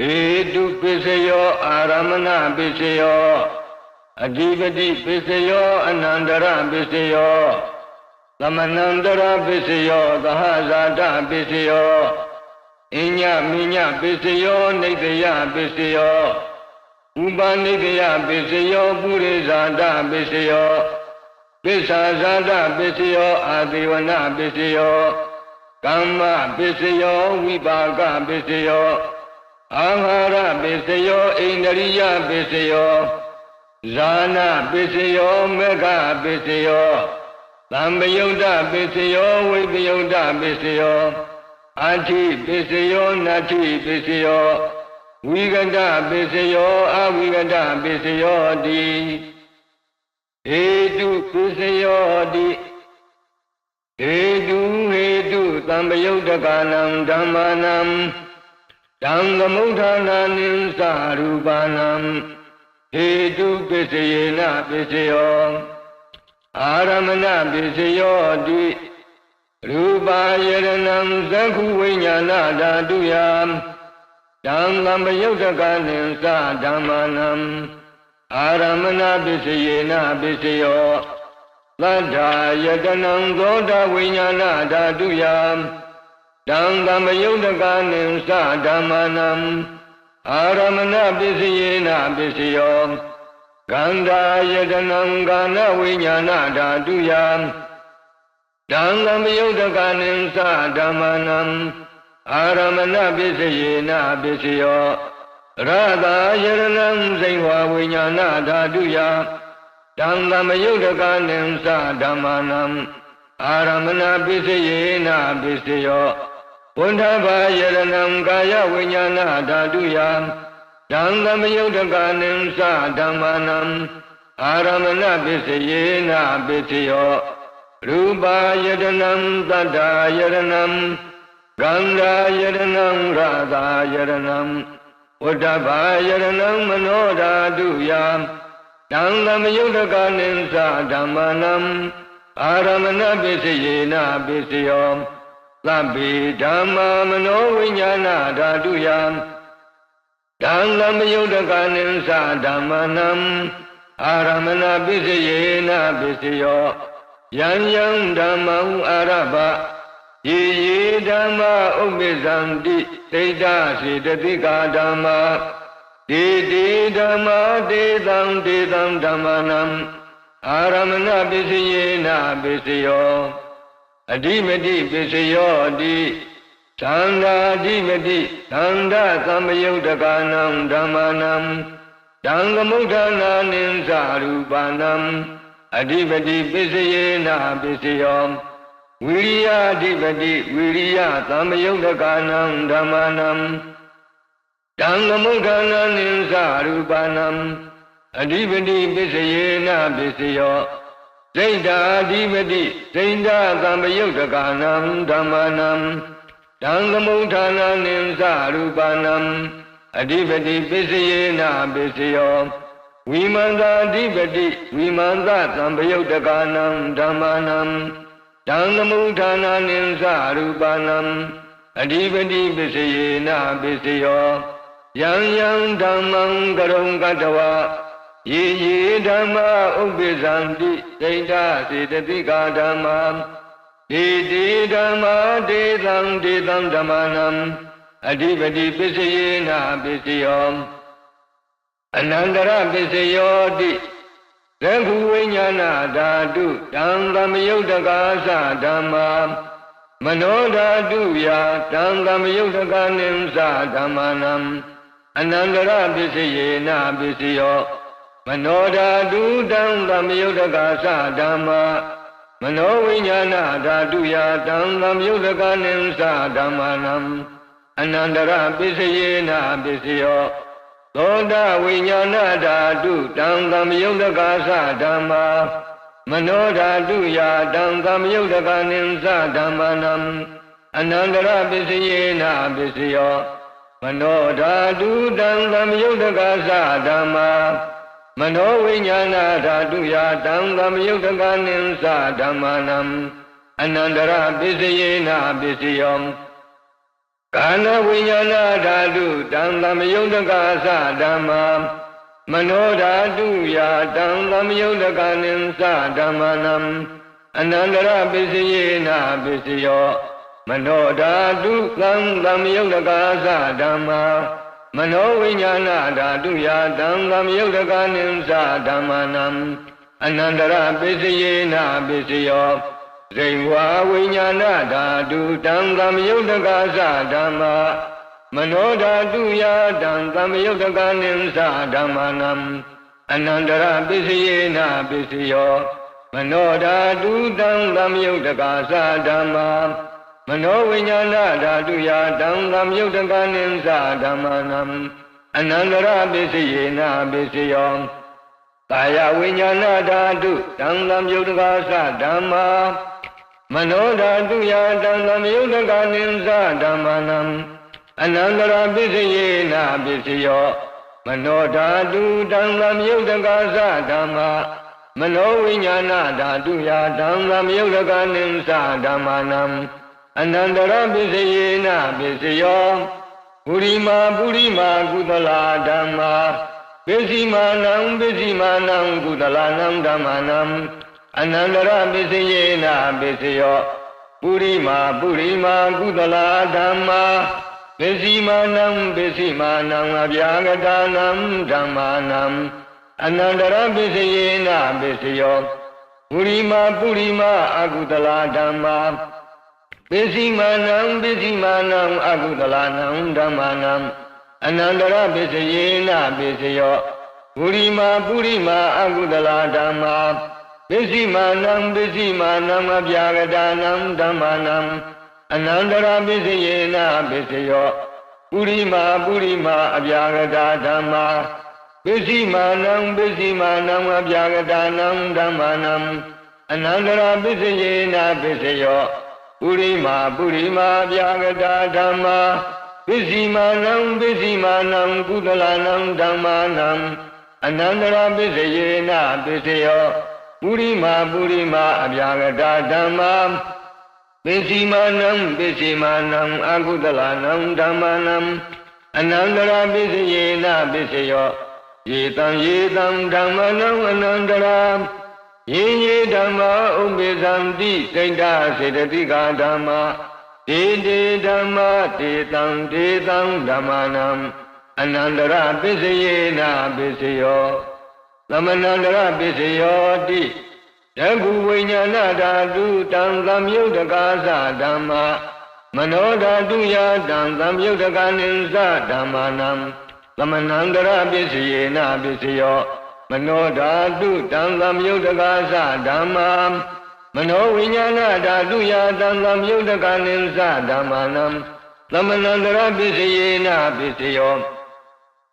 ဟေတုပစ္စယောအာရမဏပစ္စယောအဓိပတိပစ္စယောအနန္တရပစ္စယောသမဏန္တရပစ္စယောသဟဇာတပစ္စယောအညမိညပစ္စယောနေတယပစ္စယောဥပနိကယပစ္စယောပုရိဇာတပစ္စယောပစ္ဆာဇာတပစ္စယောအာသေဝနပစ္စယောကမ္မပစ္စယောဝိပါကပစ္စယော အာဟာရပစ္စယောအိန္ဒရိယပစ္စယောဇာနာပစ္စယောမေဃပစ္စယောသံပယုတ်တပစ္စယောဝိပယုတ်တပစ္စယောအာတိပစ္စယောနတ္ထိပစ္စယောဝိကတပစ္စယောအဝိကတပစ္စယောတိဟေတုပစ္စယောတိဟေတုဟေတုသံပယုတ်တကာနံဓမ္မာနံ တံသမုဋ္ဌာနာနိသရူပနံဟေတုပစ္စယေနပစ္စယောအာရမဏပစ္စယောတိရူပါယရဏံသက္ခုဝိညာဏဓာတုယံတံသမ္ပယုတ်တကနိသဓမ္မာနံအာရမဏပစ္စယေနပစ္စယောသတ္ထာယတနံသောတာဝိညာဏဓာတုယံ တံသမ္ပယုတ်တကနိသဓမ္မာနံအာရမဏပစ္စယေနပစ္စယောကန္တာယတနံကာနဝိညာဏဓာတုယံတံသမ္ပယုတ်တကနိသဓမ္မာနံအာရမဏပစ္စယေနပစ္စယောရတာယရဏံစိဝဝိညာဏဓာတုယတံသမယုတ်တကနိသဓမ္မာနံအာရမဏပစ္စယေနပစ္စယော ဝန္ဓဘာယရဏံကာယဝိညာဏဓာတုယတံသမယုတ်တကနိသဓမ္မာနံအာရမဏပစ္စယေနပစ္စယောရူပါယတနံတတ္တာယရဏံဂန္ဓာယရဏံရာသာယရဏံဝတ္တဘာယရဏံမနောဓာတုယတံသမယုတ်တကနိသဓမ္မာနံအာရမဏပစ္စယေနပစ္စယော သဗ္ဗေဓမ္မာမနောဝိညာဏဓာတုယတံသမယုတ်တကနိသဓမ္မာနံအာရမဏပစ္စယေနပစ္စယောယံယံဓမ္မံအာရဘယေယေဓမ္မာဥပ္ပဇံတိသိတ္တစေတသိကာဓမ္မာဒေတိဓမ္မာဒေတံဒေတံဓမ္မနံအာရမဏပစ္စယေနပစ္စယော အဓိမတိပစ္စယောတိသန္တာအဓိမတိသန္တာသမယုတ်တကာနံဓမ္မနံတံသမုဋ္ဌာနာနိသရူပနံအဓိပတိပစ္စယေနပစ္စယောဝိရိယအဓိပတိဝိရိယသမ္မယုတ်တကာနံဓမ္မာနံတံသမုဋ္ဌာနာနိသရူပနံအဓိပတိပစ္စယေနပစ္စယော စိတ်ဓာအဓိပတိစိတ်ဓာသမ္မယုတ်တကာနံဓမ္မာနံတံသမုဋ္ဌာနာနိသရူပနံအဓိပတိပစ္စယေနပစ္စယောဝိမန္တာအဓိပတိဝိမန္တသံပယုတ်တကာနံဓမ္မာနံတံသမုဋ္ဌာနာနိသရူပနံအဓိပတိပစ္စယေနပစ္စယောယံယံဓမ္မံကရုံကတဝ ယေယေဓမ္မာဥပ္ပဇံတိဒိဋ္ဌစေတသိကာဓမ္မာဒေတိဓမ္မာဒေသံဒေသံဓမ္မနံအဓိပတိပစ္စယေနပစ္စယောအနန္တရပစ္စယောတိသက္ခုဝိညာဏဓာတုတံသမယုတ်တကာသဓမ္မာမနောဓာတုယတံသမယုတ်တကာနိသဓမ္မာနံအနန္တရပစ္စယေနပစ္စယော မနောဓာတုတံသမယုတ်တကာသဓမ္မာမနောဝိညာဏဓာတုယတံသမယုတ်တကာနိသဓမ္မာနံအနန္တရပစ္စယေနပစ္စယောသောတာဝိညာဏဓာတုတံသမယုတ်တကာသဓမ္မာမနောဓာတုယာတံသမယုတ်တကနိသဓမ္မနံအနန္တရပစ္စယေနပစ္စယောမနောဓာတုတံသမယုတ်တကာသဓမ္မာ မနောဝိညာဏဓာတုယာတံသမယုတ်တကနိသဓမ္မနံအနန္တရပစ္စယေနပစ္စယောကကာနဝိညာဏဓာတုတံသမယုတ်တကာသဓမ္မာမနောဓာတုယာတံသမယုတ်တကနိသဓမ္မနံအနန္တရပစ္စယေနပစ္စယောမနောဓာတုသံသမယုတ်တကာသဓမ္မာ မနောဝိညာဏဓာတုယာတံသမယုတ်တကနိသဓမ္မနံအနန္တရပစ္စယေနပစ္စယောဇိဝဝိညာဏဓာတုတံသမယုတ်တကာသဓမ္မာမနောဓာတုယာတံသမယုတ်တကနိသဓမ္မနံအနန္တရပစ္စယေနပစ္စယောမနောဓာတုတံသမယုတ်တကာသဓမ္မာ မနောဝိညာဏဓာတုယာတံသမယုတ်တကနိသဓမ္မနံအနန္တရပစ္စယေနပစ္စယောကာယဝိညာဏဓာတုတံသမယုတ်တကာသဓမ္မာမနောဓာတုယာတံသမယုတ်တကနိသဓမ္မနံအနန္တရာပစ္စယေနာပစ္စယောမနောဓာတုတံသမယုတ်တကာသဓမ္မာမနောဝိညာဏဓာတုယာတံသမယုတ်တကနိသဓမ္မာနံ အနန္တရာပစ္စယေနာပစ္စယောပုရိမာပုရိမာကုသလာဓမ္မာပစ္စည်းမာနံပစ္စည်းမာနံကုသလာနံဓမ္မာနံအနန္တရပစ္စယေနာပစ္စယောပုရိမာပုရိမာကုသလာဓမ္မာပစ္စည်းမာနံပစ္စည်းမာနံအဗျာဂတာနံဓမ္မာနံအနန္တရပစ္စယေနာပစ္စယောပုရိမာပုရိမာအကုသလာဓမ္မာ ပစ္စည်းမာနံပစ္စည်းမာနံအကုသလာနံဓမ္မာနံအနန္တရပစ္စယေနာပစ္စယောပုရိမာပုရိမာအကုသလာဓမ္မာပစ္စည်းမာနံပစ္စည်းမာနံအပြာကတာနံဓမ္မာနံအနန္တရာပစ္စယေနပစ္စယောပုရိမာပုရိမာအပြာကတာဓမ္မာပစ္စည်းမာနံပစ္စည်းမာနံအပြာကတာနံဓမ္မာနံအနန္တရာပစ္စယေနပစ္စယော ပုရိမာပုရိမာအပြာကတာဓမ္မာပစ္စည်းမာနံပစ္စည်းမာနံကုသလနံဓမ္မာနံအနန္တရာပစ္စယေနပစ္စယောပုရိမာပုရိမာအပြာကတာဓမ္မာပစ္စည်းမာနံပစ္စည်းမာနံအကုသလနံဓမ္မာနံအနန္တရာပစ္စယေနပစ္စယောယေတံယေတံဓမ္မနံအနန္တရာ ယေယေဓမ္မာဥပ္ပေသံတိစိတ်တစေတတိကာဓမ္မာတေတေဓမ္မာတေတံတေတံဓမ္မာနံအနန္တရပစ္စယေနပစ္စယောသမဏန္တရပစ္စယောတိယခုဝိညာဏဓာတုတံသမယုတ်တကာသဓမ္မာမနောဓာတုယတံသမယုတ်တကနိသဓမ္မာနံသမဏန္တရပစ္စယေနပစ္စယော မနောဓာတုတံသမယုတ်တကာသဓမ္မာမနောဝိညာဏဓာတုယတံသမယုတ်တကနိသဓမ္မာနံသမဏန္တရပစ္စယေနပစ္စယော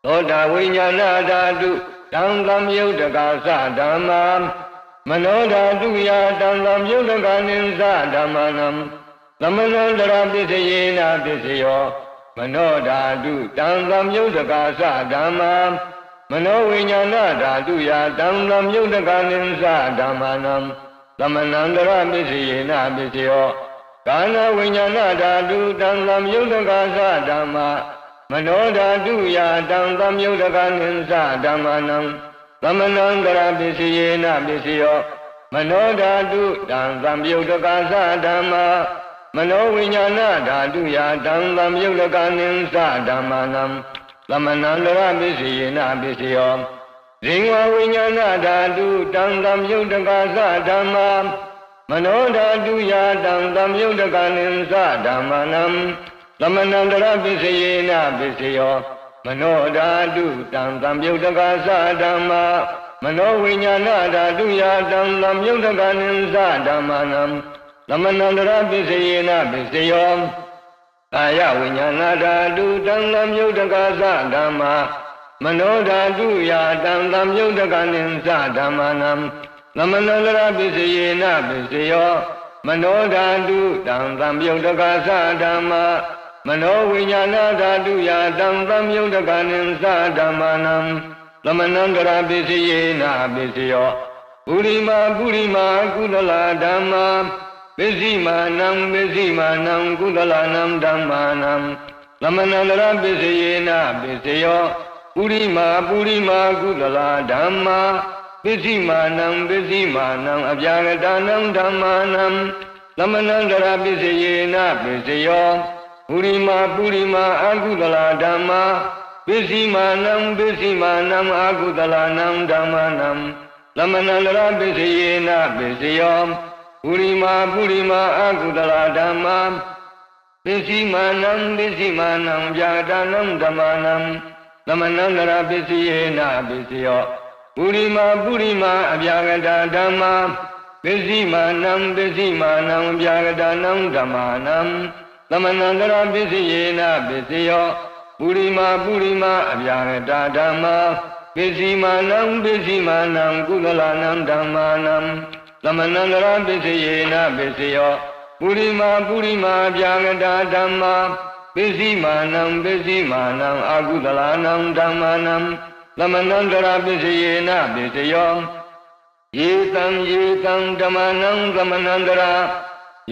သောတာဝိညာဏဓာတုတံသမယုတ်တကာသဓမ္မာမနောဓာတုယာတံသမယုတ်တကာနိသဓမ္မာနံသမဏန္တရပစ္စယေနပစ္စယောမနောဓာတုတံသမယုတ်တကာသဓမ္မာ မနောဝိညာဏဓာတုယာတံသမယုတ်တကာနိသဓမ္မာနံသမဏန္တရပစ္စယေနပစ္စယောကာနဝိညာဏဓာတုတံသမယုတ်တကာသဓမ္မာမနောဓာတုယာတံသမယုတ်တကနိသဓမ္မနံသမဏံကရပစ္စယေနပစ္စယောမနောဓာတုတံသမယုတ်တကသဓမ္မာမနောဝိညာဏဓာတုယာတံသမယုတ်တကနိသဓမ္မနံသ မဏံကရပစ္စယေနပစ္စယောဇင်ဝဝိညာဏဓာတုတံသမယုတ်တကသဓမ္မာမနောဓာတုယာတံသမယုတ်တကနိသဓမ္မနံသမဏန္တရပစ္စယေနပစ္စယောမနောဓာတုတံသံယုတ်တကာသဓမ္မာမနောဝိညာဏဓာတုယာတံသံယုတ်တကနိသဓမ္မာနံသမဏန္တရပစ္စယေနပစ္စယော ကာယဝိညာဏဓာတုတံသံယုတ်တကာသဓမ္မာမနောဓာတုယာတံသံယုတ်တကနိသဓမ္မာနံသမဏန္တရပစ္စယေနပစ္စယောမနောဓာတုတံသံယုတ်တကာသဓမ္မာမနောဝိညာဏဓာတုယာတံသမယုတ်တကနိသဓမ္မာနံသမဏံကရပစ္စယေနပစ္စယောပုရိမာပုရိမာကုသလာဓမ္မာ ပစ္စည်းမာနံပစ္စည်းမာနံကုသလာနံဓမ္မာနံသမဏန္တရပစ္စယေနပစ္စယောပုရိမာပုရိမာကုသလာဓမ္မာပစ္စည်းမာနံပစ္စည်းမာနံအပြာဂတနံဓမ္မာနံသမဏန္တရပစ္စယေနပစ္စယောပုရိမာပုရိမာအကုသလာဓမ္မာပစ္စည်းမာနံပစ္စည်းမာနံအကုသလာနံဓမ္မာနံသမဏန္တရပစ္စယေနပစ္စယော ပုရိမာပုရိမာအကုသလာဓမ္မာပစ္စည်းမာနံပစ္စည်းမာနံဗျာတနံဓမ္မာနံသမဏန္တရပစ္စယေနပစ္စယောပုရိမာပုရိမာအဗျာဂတဓမ္မာပစ္စည်းမာနံပစ္စည်းမာနံဗျာဂတနံဓမ္မာနံသမဏန္တရပစ္စယေနပစ္စယောပုရိမာပုရိမာအဗျာဂတဓမ္မာပစ္စည်းမာနံပစ္စည်းမာနံကုသလနံဓမ္မာနံ သမဏန္တရပစ္စယေနပစ္စယောပုရိမာပုရိမာဗျာဂတာဓမ္မာပစ္စည်းမာနံပစ္စည်းမာနံအာကုသလာနံဓမ္မာနံသမဏန္တရာပစ္စယေနပစ္စယောယေတံယေတံဓမ္မနံသမဏန္တရာ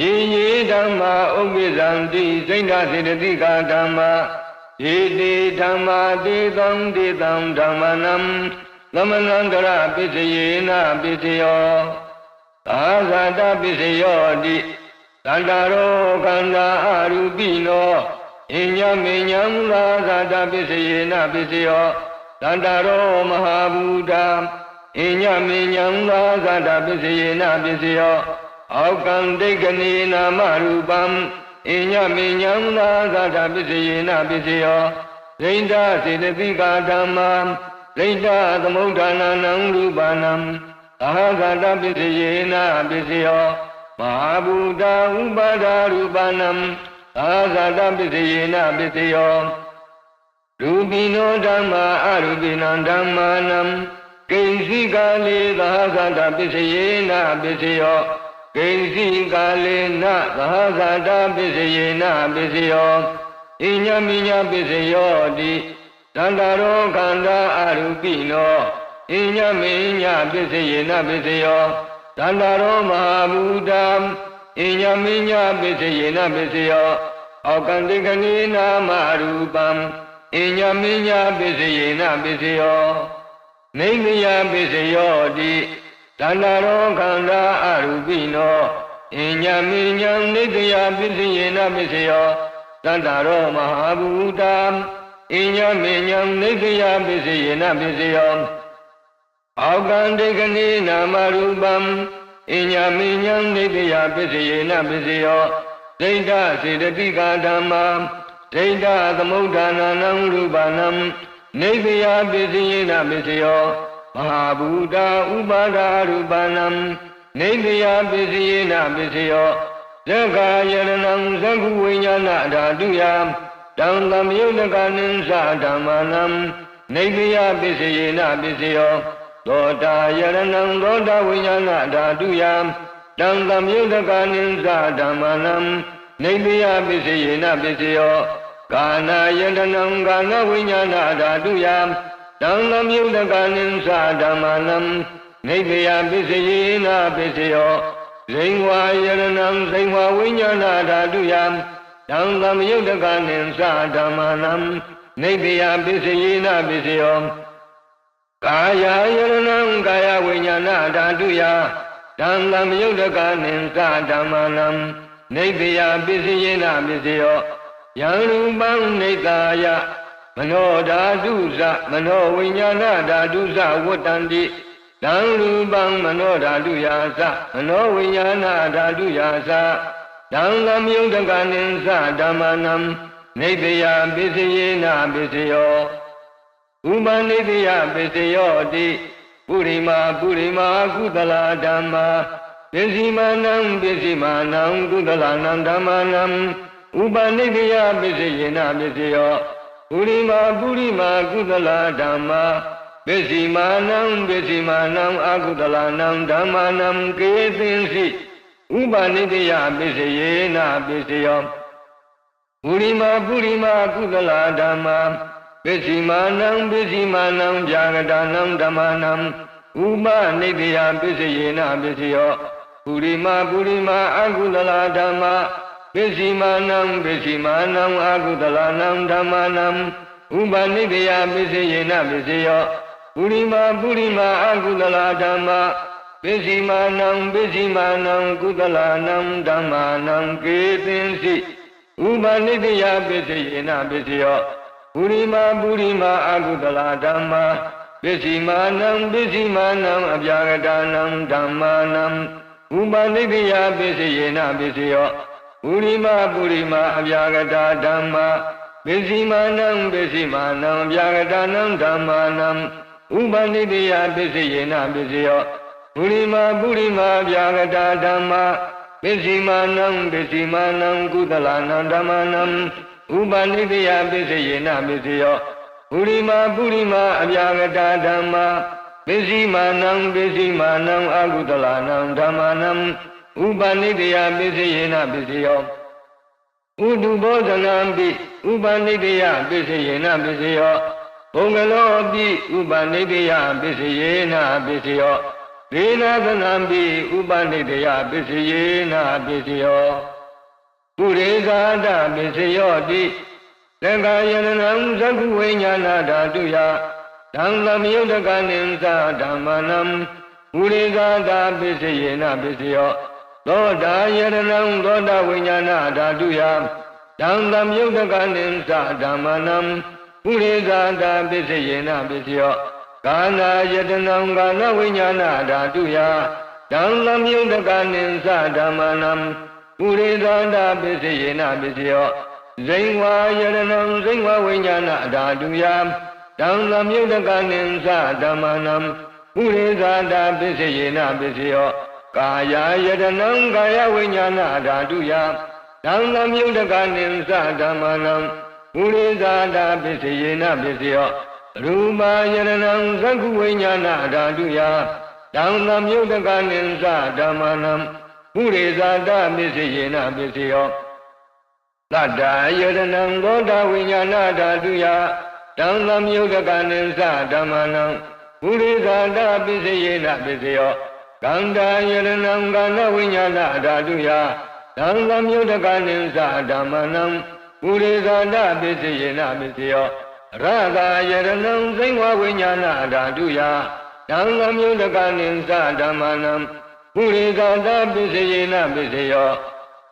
ယေယေဓမ္မာဥပ္ပိဇံတိစိဏ္ဍစေတတိကာဓမ္မာယေတိဓမ္မာတေတံတေတံဓမ္မနံသမဏန္တရာပစ္စယေနပစ္စယော သာဇာတပစ္စယောတိတန္တာရောခန္ဓာအရူပိနောအညမေညံလာဇာတပစ္စယေနပစ္စယောတန္တာရောမဟာဘူတာအညမေညံလာဇာတပစ္စယေနပစ္စယောအောက်ကံဒိဋ္ဌနေနာမရူပံအညမေညံလာဇာတပစ္စယေနပစ္စယောဒိဋ္ဌစေတသိကာဓမ္မာဒိဋ္ဌသမုဋ္ဌာနာနံရူပနံ သာဂတပစ္စယေနပစ္စယောမဟာဘူတာဥပါဒာရူပနံသာဂတပစ္စယေနပစ္စယောရူပိနောဓမ္မာအရူပိနံဓမ္မာနံကိဉ္စီကာလေသာဂတပစ္စယေနပစ္စယောကိဉ္စီကာလေနသာဂတပစ္စယေနပစ္စယောဣညမိညပစ္စယောတိသန္တာရောခန္ဓာအရူပိနော ဣညမိညပစ္စယေနပစ္စယောသန္တာရောမဟာဘူတံဣညမိညပစ္စယေနပစ္စယောအောကံတိကနိနာမရူပံဣညမိညပစ္စယေနပစ္စယောနေမယပစ္စယောတိသန္တာရောခန္ဓာအရူပိနောဣညမိညံနေတယပစ္စယေနပစ္စယောသန္တာရောမဟာဘူတံဣညမိညံနေတယပစ္စယေနပစ္စယော အောကံဒိကနိနာမရူပံအညာမိညာနေတယပစ္စယေနပစ္စယောဒိဋ္ဌစေတတိကာဓမ္မာဒိဋ္ဌသမုဋ္ဌာနာနံရူပနံနေတယပစ္စယေနပစ္စယောမဟာဘူတာဥပါဒာရူပနံနေတယပစ္စယေနပစ္စယောဇက္ခာယရဏံဇဂုဝိညာဏဓာတုယတံသမယုတ်ကနိသဓမ္မာနံနေတယပစ္စယေနပစ္စယော သောတာယရဏံသောတာဝိညာဏဓာတုယံတံသမယုတကနိသဓမ္မနံနေတိယပစ္စယေနပစ္စယောကာနာယတနံကာနဝိညာဏဓာတုယံတံသမယုတကနိသဓမ္မနံနေတိယပစ္စယေနပစ္စယောဇိဝါယရဏံဇိဝါဝိညာဏဓာတုယံတံသမယုတကနိသဓမ္မနံနေတိယပစ္စယေနပစ္စယော ကာယယရဏံကာယဝိညာဏဓာတုယတံလမယုတ်တကနိသဓမ္မနံနေတယပစ္စယေနပစ္စယောယံရူပံနေတယမနောဓာတုဇမနောဝိညာဏဓာတုဇဝတ္တန္တိတံရူပံမနောဓာတုယာသမနောဝိညာဏဓာတုယာသတံလမယုတ်တကနိသဓမ္မနံနေတယပစ္စယေနပစ္စယော ဥပနိတိယပစ္စယောတိပုရိမာပုရိမာကုသလာဓမ္မာပစ္စည်းမာနံပစ္စည်းမာနံကုသလာနံဓမ္မာနံဥပနိတိယပစ္စယေနပစ္စယောပုရိမာပုရိမာကုသလာဓမ္မာပစ္စည်းမာနံပစ္စည်းမာနံအကုသလာနံဓမ္မာနံကေသင်္စီဥပနိတိယပစ္စယေနပစ္စယောပုရိမာပုရိမာကုသလာဓမ္မာ ပစ္စည်းမာနံပစ္စည်းမာနံဗျာဂတာနံဓမ္မာနံဥပနိတယပစ္စယေနပစ္စယောပုရိမာပုရိမာအကုသလာဓမ္မာပပစ္စည်းမာနံပစ္စည်းမာနံအာကုသလနံဓမ္မနံဥပနိတယပစ္စယေနပစ္စယောပုရိမာပုရိမာအာကုသလဓမ္မာပစ္စည်းမာနံပစ္စည်းမာနံကုသလနံဓမ္မာနံကေသင်္စိဥပနိတယပစ္စယေနပစ္စယော ပုရိမာပုရိမာအာကုသလဓမ္မာပစ္စည်းမာနံပစ္စည်းမာနံအပြာဂတနံဓမ္မာနံဥပနိတယပစ္စယေနပစ္စယောပုရိမာပုရိမာအပြာဂတဓမ္မာပစ္စည်းမာနံပစ္စည်းမာနံအပြာဂတနံဓမ္မာနံဥပနိတယပစ္စယေနပစ္စယောပုရိမာပုရိမာအပြာဂတဓမ္မာပစ္စည်းမာနံပစ္စည်းမာနံကုသလနံဓမ္မာနံ ဥပနိတယပစ္စယေနပစ္စယောပုရိမာပုရိမာအပြာဂတဓမ္မာပစ္စည်းမာနံပစ္စည်းမာနံအကုသလနံဓမ္မာနံဥပနိတယပစ္စယေနပစ္စယောဥတုဘောဇနံပိဥပနိတယပစ္စယေနပစ္စယောဘုံကလောပိဥပနိတယပစ္စယေနပစ္စယောဒေနာသနံပိဥပနိတယပစ္စယေနပစ္စယော ပုရိသဒပစ္စယောတိသက္ကာယရဏံသက္ခုဝိညာဏဓာတုယဓမ္မမယုတ်တကနိသဓမ္မနံပုရိသဒပစ္စယေနပစ္စယောသောတာယရဏံသောတာဝိညာဏဓာတုယဓမ္မမြုပ်တကနိသဓမ္မနံပုရိသတာပစ္စယေနပစ္စယောကာနာယတနံကာနဝိညာဏဓာတုယဓမ္မမြုပ်တကနိသဓမ္မနံ ပုရိသတာပစ္စယေနပစ္စယောဇိဝါယရဏံဇိဝဝိညာဏဓာတုယဓမ္မမြုပ်တကနိသဓမ္မနံပုရိသတာပစ္စယေနပစ္စယောကာယယတနံကာယဝိညာဏဓာတုယသံသမြုတ်တကနိသဓမ္မနံပုရိသတာပစ္စယေနပစ္စယောရူပယတနံသက္ခုဝိညာဏဓာတုယသံသမြုတ်တကနိသဓမ္မနံ ပုရိသတာပစ္စယေနပစ္စယောသတ္တယတနံသောတာဝိညာဏဓာတုယသံသမြုတ်တကနိသဓမ္မနံပုရိသတာပစ္စယေနပစ္စယောကန္တာယရဏံကန္နဝိညာဏဓာတုယသံသမြုတကနိသဓမ္မနံပုရိသန္တပစ္စယေနပစ္စယောရသာယရဏံသိဝဝိညာဏဓာတုယသံသမြုတကနိသဓမ္မနံ ပုရိသန္တပစ္စယေနပစ္စယော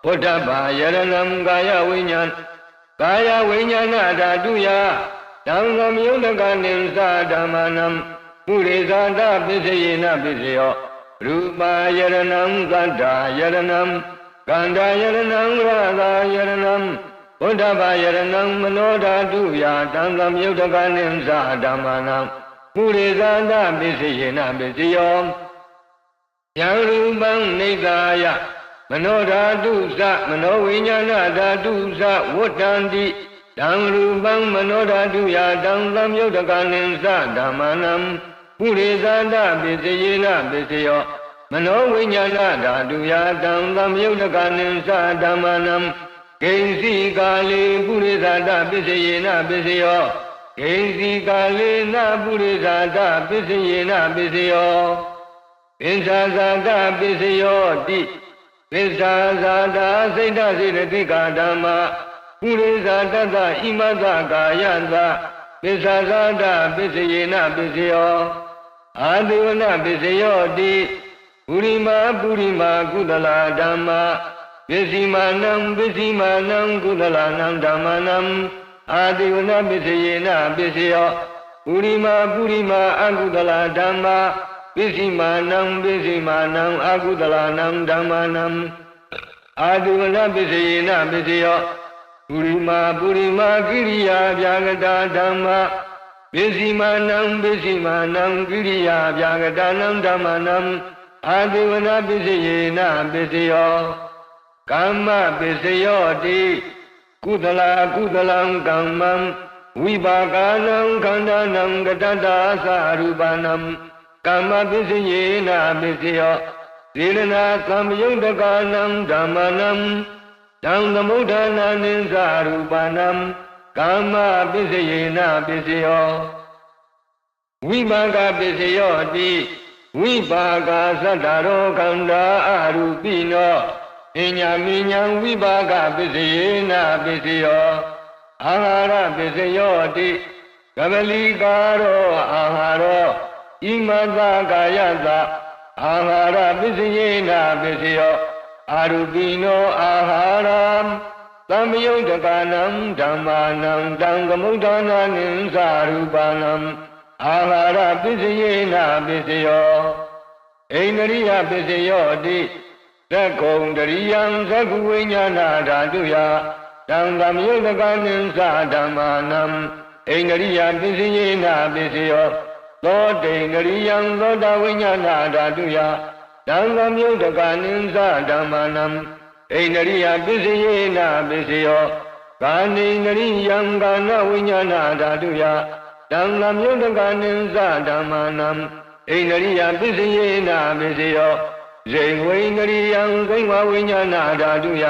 ဘုဒ္ဓဘာယရဏံကာယဝိညာဏကာယဝိညာဏဓာတုယသံသမြုတကနိသဓမ္မနံပုရိသန္တပစ္စယေနပစ္စယောရူပါယရဏံသတ္တာယရဏံကန္တာယရဏံရသာယရဏံဘုဒ္ဓဘာယရဏံမနောဓာတုယာတံသမြုတ်တကနိသဓမ္မနံပုရိသန္တပစ္စယေနပစ္စယော ယံရူပံနေသာယမနောဓာတုသမနောဝိညာဏဓာတုသဝတ္တန္တိတံရူပံမနောဓာတုယာတံသမြုတ်တကနိသဓမ္မနံပုရိသန္တပစ္စယေနပစ္စယောမနောဝိညာဏဓာတုယာတံသမယုတ်တကနိသဓမ္မနံဂိဉ္စီကာလေပုရိသန္တပစ္စယေနပစ္စယောဂိဉ္စီကာလေနပုရိသန္တပစ္စယေနပစ္စယော ပစ္ဆာဇာတပစ္စယောတိပစ္ဆာဇာတာစိတ်တစေတတိကာဓမ္မပုရိသတတ္တဣမတကာယသပစ္ဆာဇာတပစ္စယေနပစ္စယောအာတိဝနပစ္စယောတိပုရိမာပုရိမာကုသလာဓမ္မာပစ္စည်းမာနံပစ္စည်းမာနံကုသလာနံဓမ္မနံအာတိဝနပစ္စယေနပစ္စယောပုရိမာပုရိမာအကုသလာဓမ္မာ ပစ္စည်းမာနံပစ္စည်းမာနံအကုသလာနံဓမ္မနံအာတိဝနပစ္စယေနပစ္စယောပုရိမာပုရိမာကိရိယာဗျာဂတာဓမ္မာပစ္စည်းမာနံပစ္စည်းမာနံကိရိယာဗျာဂတာနံဓမ္မနံအာတိဝနာပစ္စယေနပစ္စယောကမ္မပစ္စယောတိကုသလာကုသလံကမ္မံဝိပါကနံခန္ဓာနံကတတ္တာသရူပနံ ကမ္မပစ္စယေနပစ္စယောသေရဏသံယုတ်တကနံဓမ္မနံတံသမုဋ္ဌာနာနိသရူပနံကမ္မပစ္စယေနပစ္စယောဝိပါကပစ္စယောတိဝိပါကာသတ္တရောခန္ဓာအရူပိနောအညာမိညာဝိပါကပစ္စယေနပစ္စယောအာဟာရပစ္စယောတိကပလီကာရောအာဟာရော ဣမသကာယသအာဟာရပစ္စယေနပစ္စယောအာရုပိနောအာဟာရသမ္မယုတ်တကနံဓမ္မာနံတံကမုဋ္ဌာနာနိသရူပနံအာဟာရပစ္စယေနပစ္စယောဣန္ဒရိယပစ္စယောတိသက္ကုံတရိယံသက္ကုဝိညာဏဓာတုယတံသမယုတ်တကနိသဓမ္မာနံဣန္ဒရိယပစ္စယေနပစ္စယော သောတိန္ဒရိယံသောတဝိညာဏဓာတုယတံသမယုတ်တကနိသဓမ္မာနံဣန္ဒရိယပစ္စယေနပစ္စယောကာနိန္ဒရိယံကာနဝိညာဏဓာတုယတံသမယုတ်တကနိသဓမ္မာနံဣန္ဒရိယပစ္စယေနပစ္စယောဇိဝိန္ဒရိယံဂိဝဝိညာဏဓာတုယ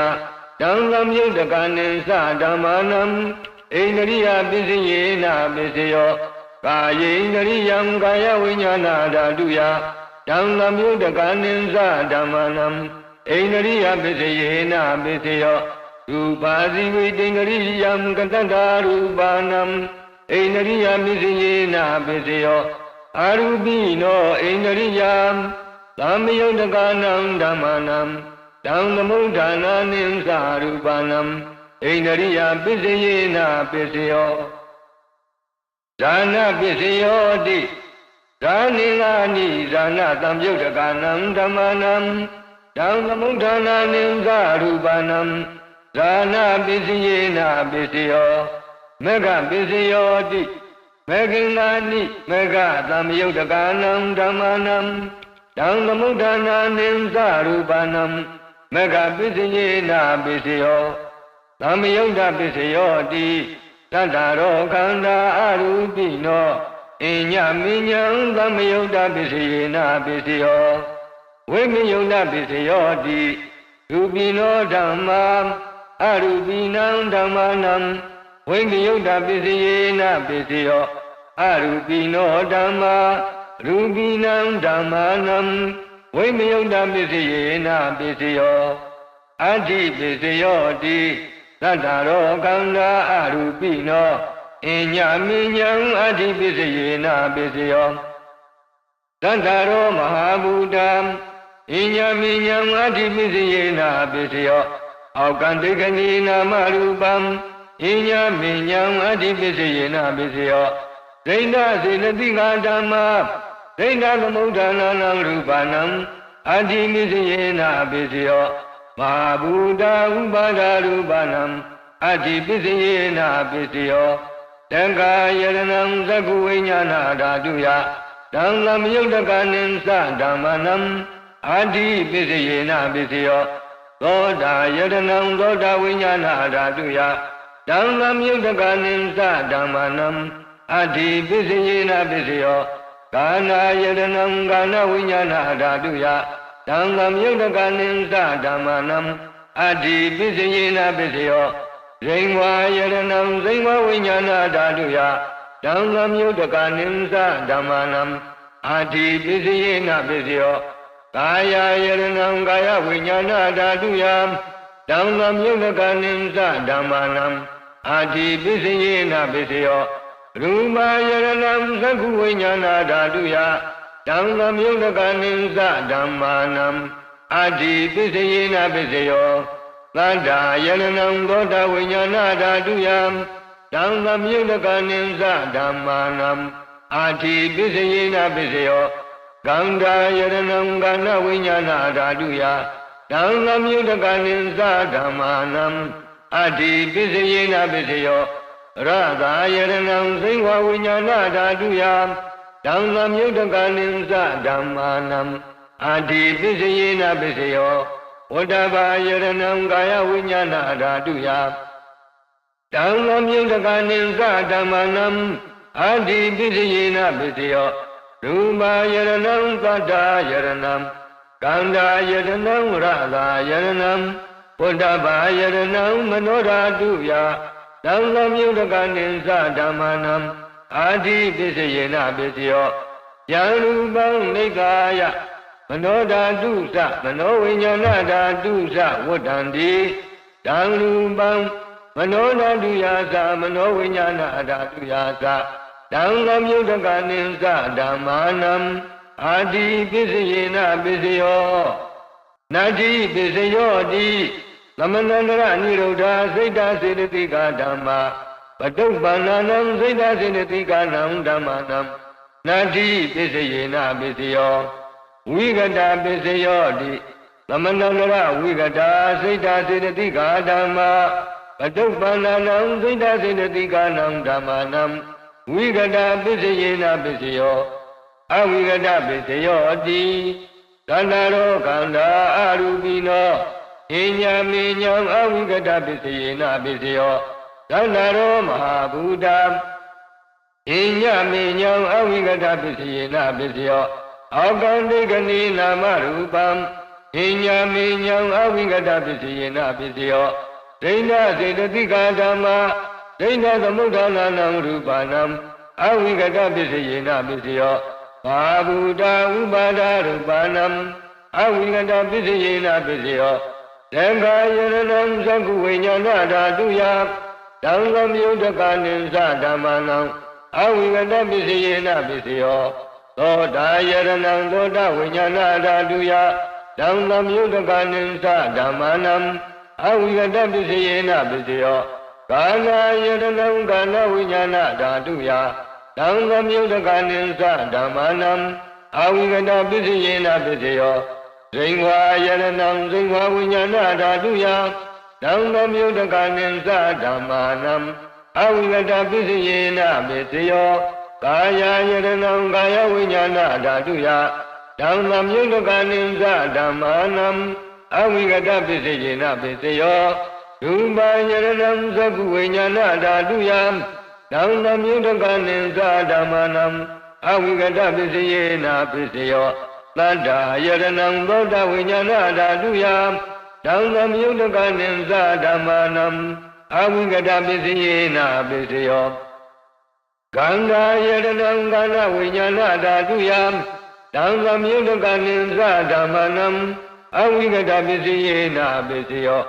တံသမယုတ်တကနိသဓမ္မာနံဣန္ဒရိယပစ္စယေနပစ္စယော ကာယေန္ဒရိယံကာယဝိညာဏဓာတုယတံသမယုတ်တကနိသဓမ္မာနံဣန္ဒရိယပစ္စယေနပစ္စယောရူပါစီဝိတိန္ဒရိယံကတ္တရူပါနံဣန္ဒရိယပစ္စယေနပစ္စယောအာရူပိနောဣန္ဒရိယံသမယုတ်တကနံဓမ္မာနံတံသမုဋ္ဌာနာနိသရူပနံဣန္ဒရိယပစ္စယေနပစ္စယော ဇာနပစ္စယောတိဇာနိငာနိဇာနတံယုတ်တကနံဓမ္မာနံတံသမုဋ္ဌာနာနိသရူပနံဇာနပစ္စယေနပစ္စယောမေဃပစ္စယောတိမေခိနာနိမေဃသံယုတ်တကနံဓမ္မာနံတံသမုဋ္ဌာနာနိသရူပနံမေဃပစ္စယေနပစ္စယောသမယုတ်တပစ္စယောတိ တတ္တရောခန္ဓာအရူပိနောအညမိညာသမယုတ်တပစ္စယေနပစ္စယောဝိမယုတ်တပစ္စယောတိရူပိနောဓမ္မာအရူပိနံဓမ္မာနံဝိမယုတ်တပစ္စယေနပစ္စယောအရူပိနောဓမ္မာရူပိနံဓမ္မာနံဝိမယုတ်တပစ္စယေနပစ္စယောအဋ္ဌိပစ္စယောတိ သတ္တရောကန္တာအရူပိနောအညမိညာအဋ္ဌိပစ္စယေနပစ္စယောသတ္တရောမဟာဘူတံအညမိညာအဋ္ဌိပစ္စယေနပစ္စယောအောက်ကံတေကဏီနာမရူပံအညမိညာအဋ္ဌိပစ္စယေနပစ္စယောဒိဋ္ဌစေနတိကာဓမ္မာဒိဋ္ဌသမုဋ္ဌာနာနံရူပနံအဋ္ဌိပစ္စယေနပစ္စယော မဟာဘူတာဥပါဒရူပနံအတ္တိပစ္စယေနပစ္စယောတံဃာယရဏံသက္ကုဝိညာဏဓာတုယတံသမယုတ်တကနိသဓမ္မနံအတ္တိပစ္စယေနပစ္စယောသောတာယရဏံသောတာဝိညာဏဓာတုယတံသမယုတ်တကနိသဓမ္မနံအတ္တိပစ္စယေနပစ္စယောကာနာယရဏံကာနဝိညာဏဓာတုယ တံသမယုတ်တကနိသဓမ္မာနံအတ္တိပစ္စယေနပစ္စယောဇိန်ဝါယရဏံဇိန်ဝဝိညာဏဓာတုယတံသမယုတ်တကနိသဓမ္မာနံအတ္တိပစ္စယေနပစ္စယောကာယယရဏံကာယဝိညာဏဓာတုယတံသမယုတ်တကနိသဓမ္မာနံအတ္တိပစ္စယေနပစ္စယောရူပယရဏံသက္ခုဝိညာဏဓာတုယ တံသမယုတ်တကနိသဓမ္မာနံအတ္တိပစ္စယေနပစ္စယောသတ္တာယရဏံသောတာဝိညာဏဓာတုယတံသမယုတ်တကနိသဓမ္မာနံအတ္တိပစ္စယေနပစ္စယောကန္တာယရဏံကာဏဝိညာဏဓာတုယတံသမယုတ်တကနိသဓမ္မာနံအတ္တိပစ္စယေနပစ္စယောရသာယရဏံသိဝဝိညာဏဓာတုယ တံသမယုတ်တကနိသဓမ္မာနံအာတိပစ္စယေနပစ္စယောဝတ္တဘာယရဏံကာယဝိညာဏဓာတုယတံသမယုတ်တကနိသဓမ္မာနံအာတိပစ္စယေနပစ္စယောရူပါယရဏံသတ္တာယရဏံကန္တာယရဏံရသာယရဏံဝတ္တဘာယရဏံမနောဓာတုယတံသမယုတ်တကနိသဓမ္မာနံ အာတိပစ္စယေနပစ္စယောယံရူပံနိကာယမနောဓာတုသမနောဝိညာဏဓာတုသဝတ္တန္တိတံလူပံမနောဓာတုယာသမနောဝိညာဏဓာတုယာသတံသမြုတကနိသဓမ္မာနံအာတိပစ္စယေနပစ္စယောနာတိပစ္စယောတိသမဏန္တရနိရုဒ္ဓစိတ်တစေတသိကဓမ္မာ ပတုပ္ပန္နနံစိတ်တစေတသိကနံဓမ္မာနံနာတိပစ္စယေနပစ္စယောဝိကတပစ္စယောတိသမဏန္တရဝိကတာစိတ်တစေတသိကဓမ္မာပတုပ္ပန္နနံစိတ်တစေတသိကနံဓမ္မာနံဝိကတပစ္စယေနပစ္စယောအဝိကတပစ္စယောတိသန္တာရောခန္ဓာအရူပိနောဣညာမေညာအဝိကတပစ္စယေနပစ္စယော သန္တာရောမဟာဘူတာဣညာမေညာအဝိကတပစ္စယေနပစ္စယောအောကံဒိကနိနာမရူပံဣညာမေညာအဝိကတပစ္စယေနပစ္စယောဒိဋ္ဌစေတသိကဓမ္မာဒိဋ္ဌသမုဋ္ဌာနာနံရူပနံအဝိကတပစ္စယေနပစ္စယောဘာဗုဒ္ဓဥပါဒရူပနံအဝိကတပစ္စယေနပစ္စယောသံဃာယရဏံသကုဝိညာဏဓာတုယ တံသမြုတကနိသဓမ္မနံအဝိကတပစ္စယေနပစ္စယောသောတာယရဏံသောတာဝိညာဏဓာတုယတံသမြုတကနိသဓမ္မနံအဝိကတပစ္စယေနပစ္စယောကာနာယရဏံကာနဝိညာဏဓာတုယတံသမြုတကနိသဓမ္မနံအဝိကတပစ္စယေနပစ္စယောဇိဝါယရဏံဇိဝဝိညာဏဓာတုယ တံသမြုတကနိသဓမ္မာနံအဝိကတပစ္စယေနပစ္စယောကာယယရဏံကာယဝိညာဏဓာတုယတံသမြုတကနိသဓမ္မာနံအဝိကတပစ္စယေနပစ္စယောရူပယရဏံသကုဝိညာဏဓာတုယတံသမြုတကနိသဓမ္မာနံအဝိကတပစ္စယေနပစ္စယောတတ္တာယရဏံသောတဝိညာဏဓာတုယ တံသမယုတကနိသဓမ္မာနံအဝိကတပစ္စယေနပစ္စယောကန္တာယရဏံကန္နဝိညာဏဓာတုယတံသမယုတကနိသဓမ္မာနံအဝိကတပစ္စယေနပစ္စယော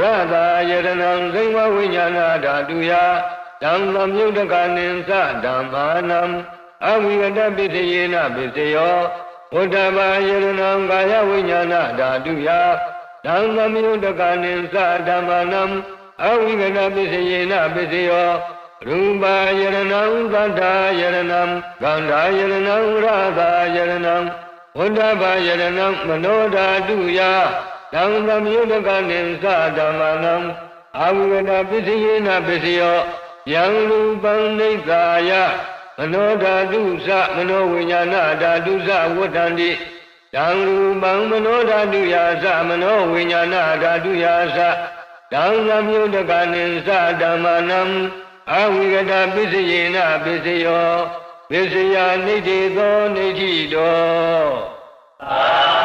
ရတာယရဏံဇိဝဝိညာဏဓာတုယတံသမယုတကနိသဓမ္မာနံအဝိကတပစ္စယေနပစ္စယောဝတ္တဘာယရဏံကာယဝိညာဏဓာတုယ ဓမ္မမြုတကနိသဓမ္မနံအဝိကတပစ္စယေနပစ္စယောရူပယရဏံသတ္ထာယရဏံဂန္ဓာယရဏံရသာယရဏံဝတ္တဘာယရဏံမနောဓာတုယဓမ္မမြုတကနိသဓမ္မနံအဝိကတပစ္စယေနပစ္စယောယံရူပံနိစ္စာယမနောဓာတုသမနောဝိညာဏဓာတုသဝတ္တန္တိ တံရူပံမနောဓာတုယာသမနောဝိညာဏဓာတုယာသတံသမြုတကနိသဓမ္မနံအဝိကတပစ္စယေနပစ္စယောပစ္စယနိဋ္ဌိသောနိဋ္ဌိတောသာ